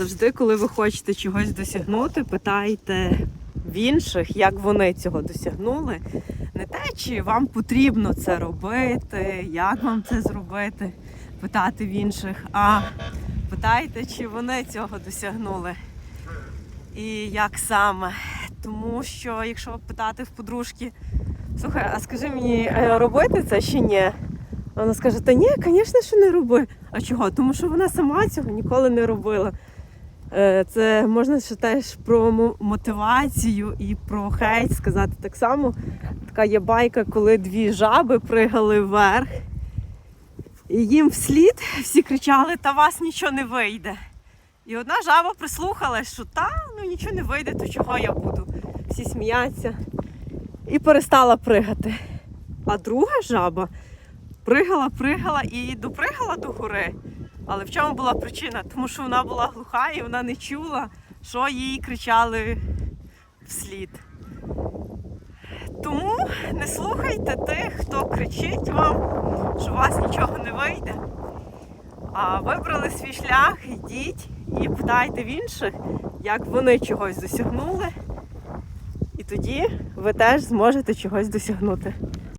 Завжди, коли ви хочете чогось досягнути, питайте в інших, як вони цього досягнули. Не те, чи вам потрібно це робити, як вам це зробити, питати в інших, а питайте, чи вони цього досягнули. І як саме. Тому що, якщо питати в подружки, слухай, а скажи мені, е, робити це чи ні? Вона скаже, та ні, звісно, що не роби. А чого? Тому що вона сама цього ніколи не робила. Е, Це можна ще теж про мотивацію і про хейт сказати так само. Така є байка, коли дві жаби пригали вверх, і їм вслід всі кричали, та вас нічого не вийде. І одна жаба прислухалась, що та ну нічого не вийде, то чого я буду? Всі сміяться. І перестала пригати. А друга жаба пригала, пригала і допригала до гори. Але в чому була причина? Тому що вона була глуха і вона не чула, що їй кричали вслід. Тому не слухайте тих, хто кричить вам, що у вас нічого не вийде. А вибрали свій шлях, йдіть і питайте в інших, як вони чогось досягнули. І тоді ви теж зможете чогось досягнути.